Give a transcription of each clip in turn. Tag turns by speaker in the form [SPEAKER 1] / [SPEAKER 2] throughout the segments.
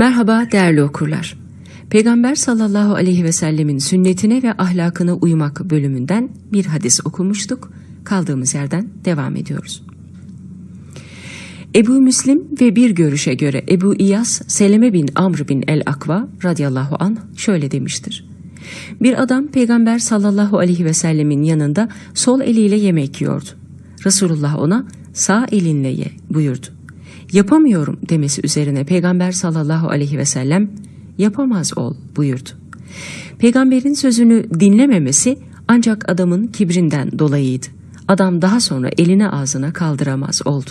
[SPEAKER 1] Merhaba değerli okurlar. Peygamber sallallahu aleyhi ve sellemin sünnetine ve ahlakına uymak bölümünden bir hadis okumuştuk. Kaldığımız yerden devam ediyoruz. Ebu Müslim ve bir görüşe göre Ebu İyas Seleme bin Amr bin el-Akva radıyallahu an şöyle demiştir. Bir adam Peygamber sallallahu aleyhi ve sellemin yanında sol eliyle yemek yiyordu. Resulullah ona sağ elinle ye buyurdu. Yapamıyorum demesi üzerine Peygamber sallallahu aleyhi ve sellem yapamaz ol buyurdu. Peygamberin sözünü dinlememesi ancak adamın kibrinden dolayıydı. Adam daha sonra elini ağzına kaldıramaz oldu.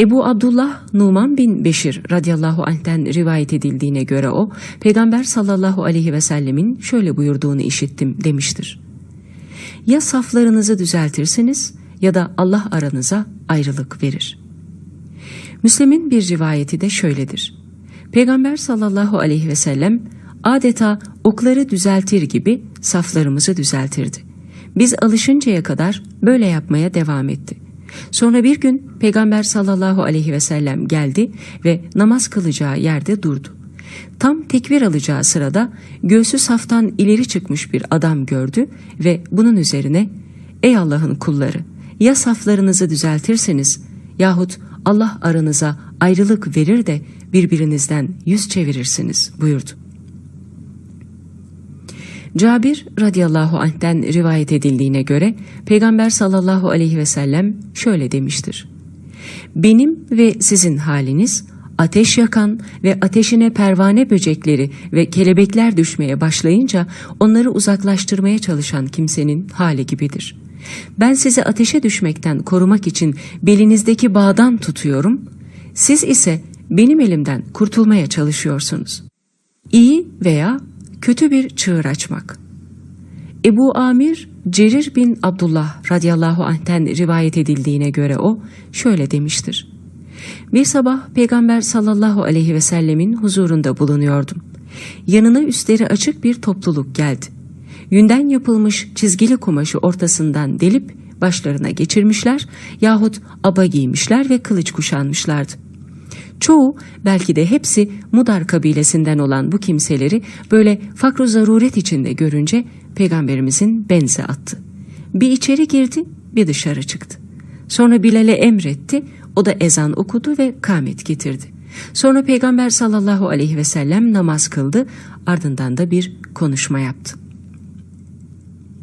[SPEAKER 1] Ebu Abdullah Numan bin Beşir radıyallahu anh'ten rivayet edildiğine göre o, Peygamber sallallahu aleyhi ve sellemin şöyle buyurduğunu işittim demiştir. Ya saflarınızı düzeltirsiniz ya da Allah aranıza ayrılık verir. Müslim'in bir rivayeti de şöyledir. Peygamber sallallahu aleyhi ve sellem adeta okları düzeltir gibi saflarımızı düzeltirdi. Biz alışıncaya kadar böyle yapmaya devam etti. Sonra bir gün Peygamber sallallahu aleyhi ve sellem geldi ve namaz kılacağı yerde durdu. Tam tekbir alacağı sırada göğsü saftan ileri çıkmış bir adam gördü ve bunun üzerine ''Ey Allah'ın kulları ya saflarınızı düzeltirseniz yahut Allah aranıza ayrılık verir de birbirinizden yüz çevirirsiniz buyurdu. Cabir radıyallahu anh'ten rivayet edildiğine göre Peygamber sallallahu aleyhi ve sellem şöyle demiştir. Benim ve sizin haliniz ateş yakan ve ateşine pervane böcekleri ve kelebekler düşmeye başlayınca onları uzaklaştırmaya çalışan kimsenin hali gibidir. Ben sizi ateşe düşmekten korumak için belinizdeki bağdan tutuyorum, siz ise benim elimden kurtulmaya çalışıyorsunuz. İyi veya kötü bir çığır açmak. Ebu Amir Cerir bin Abdullah radıyallahu anh'ten rivayet edildiğine göre o şöyle demiştir. Bir sabah Peygamber sallallahu aleyhi ve sellemin huzurunda bulunuyordum. Yanına üstleri açık bir topluluk geldi. Yünden yapılmış çizgili kumaşı ortasından delip başlarına geçirmişler yahut aba giymişler ve kılıç kuşanmışlardı. Çoğu belki de hepsi Mudar kabilesinden olan bu kimseleri böyle fakru zaruret içinde görünce peygamberimizin benze attı. Bir içeri girdi bir dışarı çıktı. Sonra Bilal'e emretti o da ezan okudu ve kâmet getirdi. Sonra peygamber sallallahu aleyhi ve sellem namaz kıldı ardından da bir konuşma yaptı.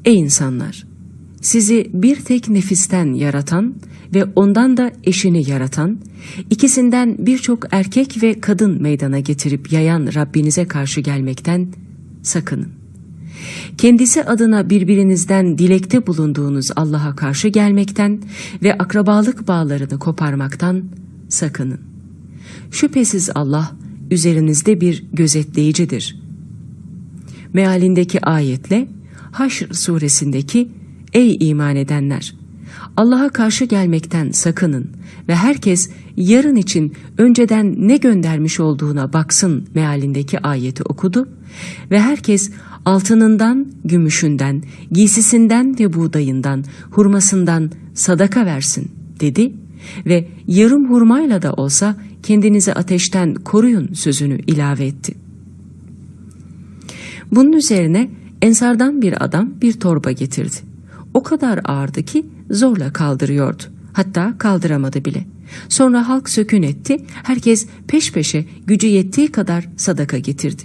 [SPEAKER 1] Ey insanlar! Sizi bir tek nefisten yaratan ve ondan da eşini yaratan, ikisinden birçok erkek ve kadın meydana getirip yayan Rabbinize karşı gelmekten sakının. Kendisi adına birbirinizden dilekte bulunduğunuz Allah'a karşı gelmekten ve akrabalık bağlarını koparmaktan sakının. Şüphesiz Allah üzerinizde bir gözetleyicidir. Mealindeki ayetle Haşr suresindeki Ey iman edenler! Allah'a karşı gelmekten sakının ve herkes yarın için önceden ne göndermiş olduğuna baksın mealindeki ayeti okudu ve herkes altınından, gümüşünden, giysisinden ve buğdayından, hurmasından sadaka versin dedi ve yarım hurmayla da olsa kendinizi ateşten koruyun sözünü ilave etti. Bunun üzerine Ensardan bir adam bir torba getirdi. O kadar ağırdı ki zorla kaldırıyordu. Hatta kaldıramadı bile. Sonra halk sökün etti, herkes peş peşe gücü yettiği kadar sadaka getirdi.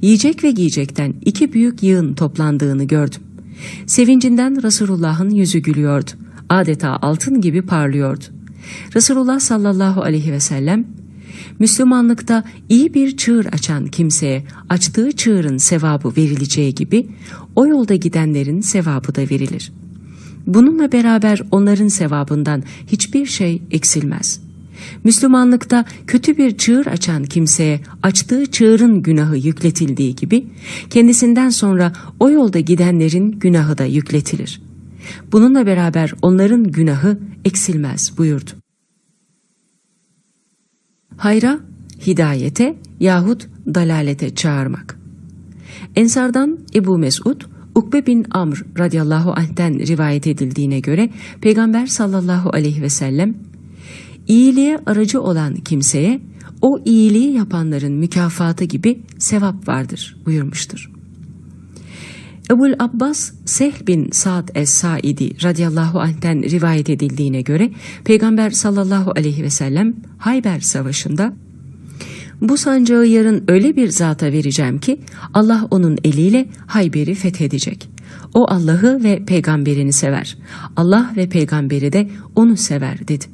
[SPEAKER 1] Yiyecek ve giyecekten iki büyük yığın toplandığını gördüm. Sevincinden Resulullah'ın yüzü gülüyordu. Adeta altın gibi parlıyordu. Resulullah sallallahu aleyhi ve sellem Müslümanlıkta iyi bir çığır açan kimseye açtığı çığırın sevabı verileceği gibi o yolda gidenlerin sevabı da verilir. Bununla beraber onların sevabından hiçbir şey eksilmez. Müslümanlıkta kötü bir çığır açan kimseye açtığı çığırın günahı yükletildiği gibi kendisinden sonra o yolda gidenlerin günahı da yükletilir. Bununla beraber onların günahı eksilmez buyurdu hayra, hidayete yahut dalalete çağırmak. Ensardan Ebu Mesud, Ukbe bin Amr radıyallahu anh'ten rivayet edildiğine göre Peygamber sallallahu aleyhi ve sellem iyiliğe aracı olan kimseye o iyiliği yapanların mükafatı gibi sevap vardır buyurmuştur. Ebul Abbas Sehl bin Sa'd es-Saidi radıyallahu anh'ten rivayet edildiğine göre Peygamber sallallahu aleyhi ve sellem Hayber Savaşı'nda bu sancağı yarın öyle bir zata vereceğim ki Allah onun eliyle Hayber'i fethedecek. O Allah'ı ve peygamberini sever. Allah ve peygamberi de onu sever dedi.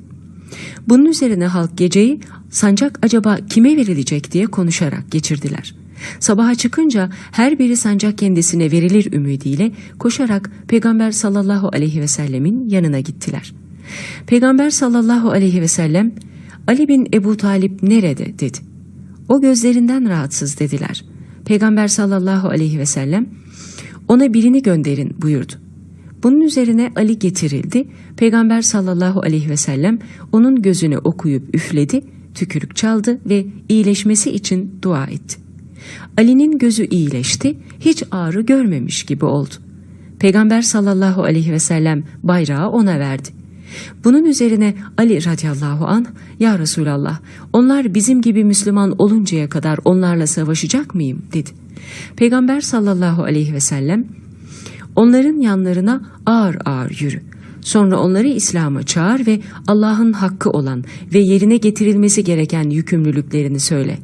[SPEAKER 1] Bunun üzerine halk geceyi sancak acaba kime verilecek diye konuşarak geçirdiler. Sabaha çıkınca her biri sancak kendisine verilir ümidiyle koşarak Peygamber sallallahu aleyhi ve sellemin yanına gittiler. Peygamber sallallahu aleyhi ve sellem Ali bin Ebu Talip nerede dedi. O gözlerinden rahatsız dediler. Peygamber sallallahu aleyhi ve sellem ona birini gönderin buyurdu. Bunun üzerine Ali getirildi. Peygamber sallallahu aleyhi ve sellem onun gözüne okuyup üfledi, tükürük çaldı ve iyileşmesi için dua etti. Ali'nin gözü iyileşti, hiç ağrı görmemiş gibi oldu. Peygamber sallallahu aleyhi ve sellem bayrağı ona verdi. Bunun üzerine Ali radıyallahu an ya Resulallah onlar bizim gibi Müslüman oluncaya kadar onlarla savaşacak mıyım dedi. Peygamber sallallahu aleyhi ve sellem onların yanlarına ağır ağır yürü. Sonra onları İslam'a çağır ve Allah'ın hakkı olan ve yerine getirilmesi gereken yükümlülüklerini söyle.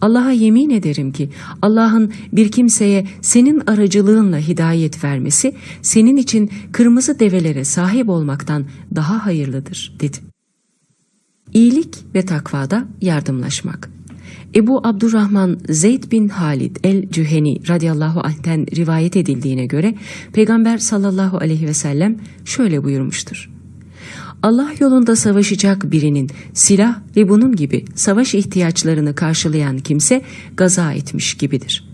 [SPEAKER 1] Allah'a yemin ederim ki Allah'ın bir kimseye senin aracılığınla hidayet vermesi senin için kırmızı develere sahip olmaktan daha hayırlıdır dedi. İyilik ve takvada yardımlaşmak. Ebu Abdurrahman Zeyd bin Halid el-Cüheni radıyallahu anh'ten rivayet edildiğine göre Peygamber sallallahu aleyhi ve sellem şöyle buyurmuştur. Allah yolunda savaşacak birinin silah ve bunun gibi savaş ihtiyaçlarını karşılayan kimse gaza etmiş gibidir.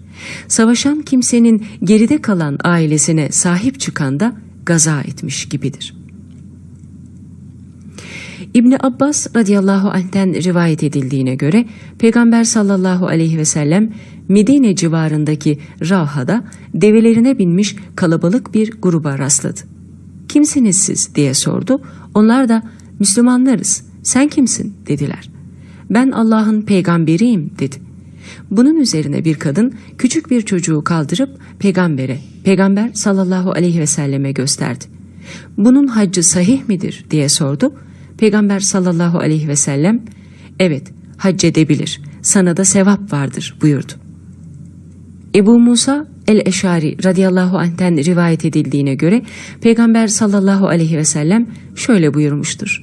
[SPEAKER 1] Savaşan kimsenin geride kalan ailesine sahip çıkan da gaza etmiş gibidir. İbni Abbas radıyallahu anh'ten rivayet edildiğine göre Peygamber sallallahu aleyhi ve sellem Medine civarındaki Ravha'da develerine binmiş kalabalık bir gruba rastladı. Kimsiniz siz diye sordu. Onlar da Müslümanlarız sen kimsin dediler. Ben Allah'ın peygamberiyim dedi. Bunun üzerine bir kadın küçük bir çocuğu kaldırıp peygambere, peygamber sallallahu aleyhi ve selleme gösterdi. Bunun haccı sahih midir diye sordu. Peygamber sallallahu aleyhi ve sellem evet hac edebilir sana da sevap vardır buyurdu. Ebu Musa el-Eşari radıyallahu anh'ten rivayet edildiğine göre Peygamber sallallahu aleyhi ve sellem şöyle buyurmuştur.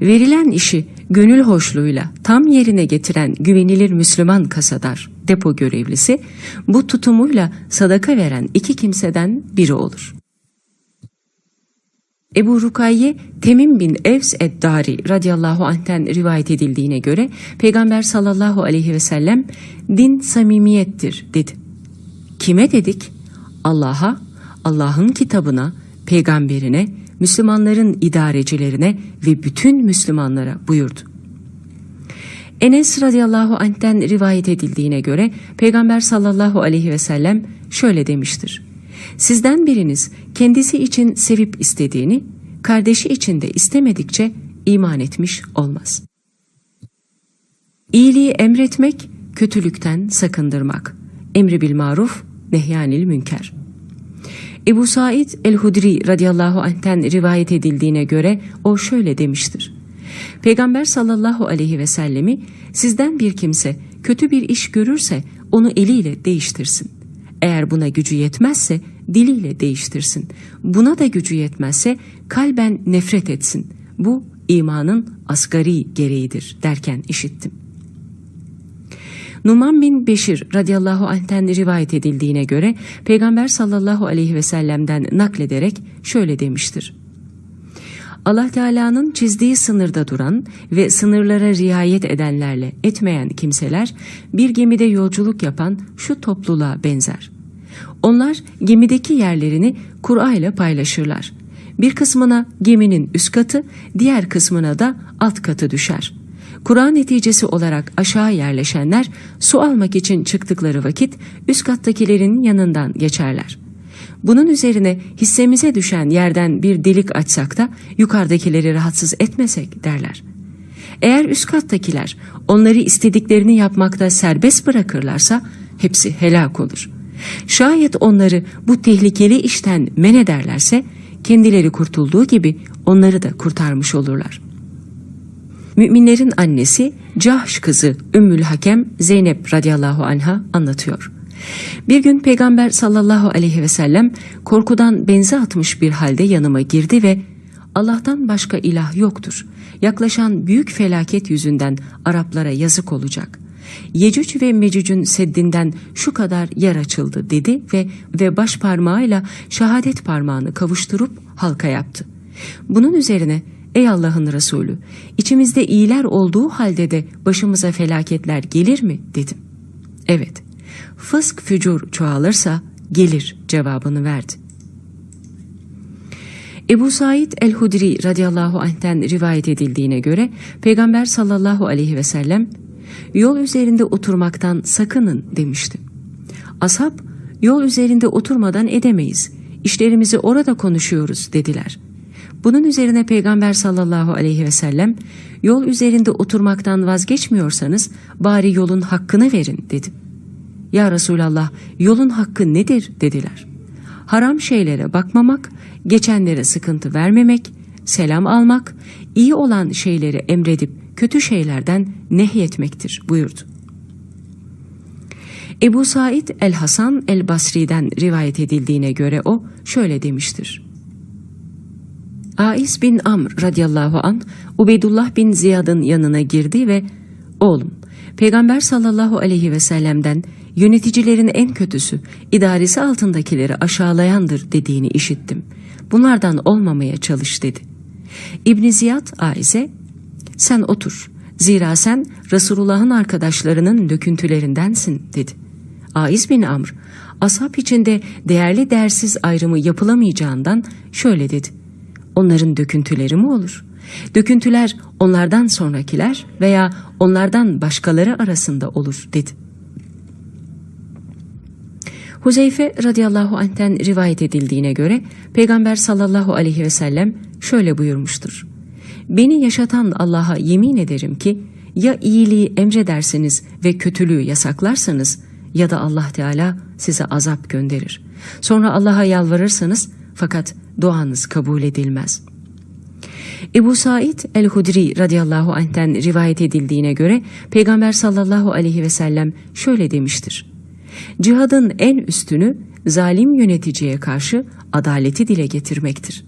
[SPEAKER 1] Verilen işi gönül hoşluğuyla tam yerine getiren güvenilir Müslüman kasadar, depo görevlisi, bu tutumuyla sadaka veren iki kimseden biri olur. Ebu Rukayye Temim bin Evs Eddari radıyallahu anh'ten rivayet edildiğine göre Peygamber sallallahu aleyhi ve sellem din samimiyettir dedi. Kime dedik? Allah'a, Allah'ın kitabına, peygamberine, Müslümanların idarecilerine ve bütün Müslümanlara buyurdu. Enes radıyallahu anh'ten rivayet edildiğine göre Peygamber sallallahu aleyhi ve sellem şöyle demiştir. Sizden biriniz kendisi için sevip istediğini, kardeşi için de istemedikçe iman etmiş olmaz. İyiliği emretmek, kötülükten sakındırmak. Emri bil maruf, nehyanil münker. Ebu Said el-Hudri radıyallahu anh'ten rivayet edildiğine göre o şöyle demiştir. Peygamber sallallahu aleyhi ve sellemi sizden bir kimse kötü bir iş görürse onu eliyle değiştirsin. Eğer buna gücü yetmezse diliyle değiştirsin. Buna da gücü yetmezse kalben nefret etsin. Bu imanın asgari gereğidir derken işittim. Numan bin Beşir radıyallahu anh'ten rivayet edildiğine göre Peygamber sallallahu aleyhi ve sellem'den naklederek şöyle demiştir. Allah Teala'nın çizdiği sınırda duran ve sınırlara riayet edenlerle etmeyen kimseler bir gemide yolculuk yapan şu topluluğa benzer. Onlar gemideki yerlerini Kur'a ile paylaşırlar. Bir kısmına geminin üst katı, diğer kısmına da alt katı düşer. Kur'an neticesi olarak aşağı yerleşenler su almak için çıktıkları vakit üst kattakilerin yanından geçerler. Bunun üzerine hissemize düşen yerden bir delik açsak da yukarıdakileri rahatsız etmesek derler. Eğer üst kattakiler onları istediklerini yapmakta serbest bırakırlarsa hepsi helak olur. Şayet onları bu tehlikeli işten men ederlerse kendileri kurtulduğu gibi onları da kurtarmış olurlar. Müminlerin annesi Cahş kızı Ümmül Hakem Zeynep radıyallahu anha anlatıyor. Bir gün Peygamber sallallahu aleyhi ve sellem korkudan benze atmış bir halde yanıma girdi ve Allah'tan başka ilah yoktur. Yaklaşan büyük felaket yüzünden Araplara yazık olacak. Yecüc ve Mecüc'ün seddinden şu kadar yer açıldı dedi ve ve baş parmağıyla şehadet parmağını kavuşturup halka yaptı. Bunun üzerine ey Allah'ın Resulü içimizde iyiler olduğu halde de başımıza felaketler gelir mi dedim. Evet fısk fücur çoğalırsa gelir cevabını verdi. Ebu Said el-Hudri radıyallahu anh'ten rivayet edildiğine göre Peygamber sallallahu aleyhi ve sellem yol üzerinde oturmaktan sakının demişti. Ashab yol üzerinde oturmadan edemeyiz. İşlerimizi orada konuşuyoruz dediler. Bunun üzerine Peygamber sallallahu aleyhi ve sellem yol üzerinde oturmaktan vazgeçmiyorsanız bari yolun hakkını verin dedi. Ya Resulallah yolun hakkı nedir dediler. Haram şeylere bakmamak, geçenlere sıkıntı vermemek, selam almak, iyi olan şeyleri emredip kötü şeylerden nehyetmektir buyurdu. Ebu Said el-Hasan el-Basri'den rivayet edildiğine göre o şöyle demiştir. Aiz bin Amr radıyallahu an Ubeydullah bin Ziyad'ın yanına girdi ve oğlum Peygamber sallallahu aleyhi ve sellem'den yöneticilerin en kötüsü idaresi altındakileri aşağılayandır dediğini işittim. Bunlardan olmamaya çalış dedi. İbn Ziyad Aiz'e sen otur zira sen Resulullah'ın arkadaşlarının döküntülerindensin dedi. Aiz bin Amr ashab içinde değerli dersiz ayrımı yapılamayacağından şöyle dedi. Onların döküntüleri mi olur? Döküntüler onlardan sonrakiler veya onlardan başkaları arasında olur dedi. Huzeyfe radıyallahu anh'ten rivayet edildiğine göre Peygamber sallallahu aleyhi ve sellem şöyle buyurmuştur. Beni yaşatan Allah'a yemin ederim ki ya iyiliği emredersiniz ve kötülüğü yasaklarsanız ya da Allah Teala size azap gönderir. Sonra Allah'a yalvarırsanız fakat duanız kabul edilmez. Ebu Said el-Hudri radıyallahu anh'ten rivayet edildiğine göre Peygamber sallallahu aleyhi ve sellem şöyle demiştir. Cihadın en üstünü zalim yöneticiye karşı adaleti dile getirmektir.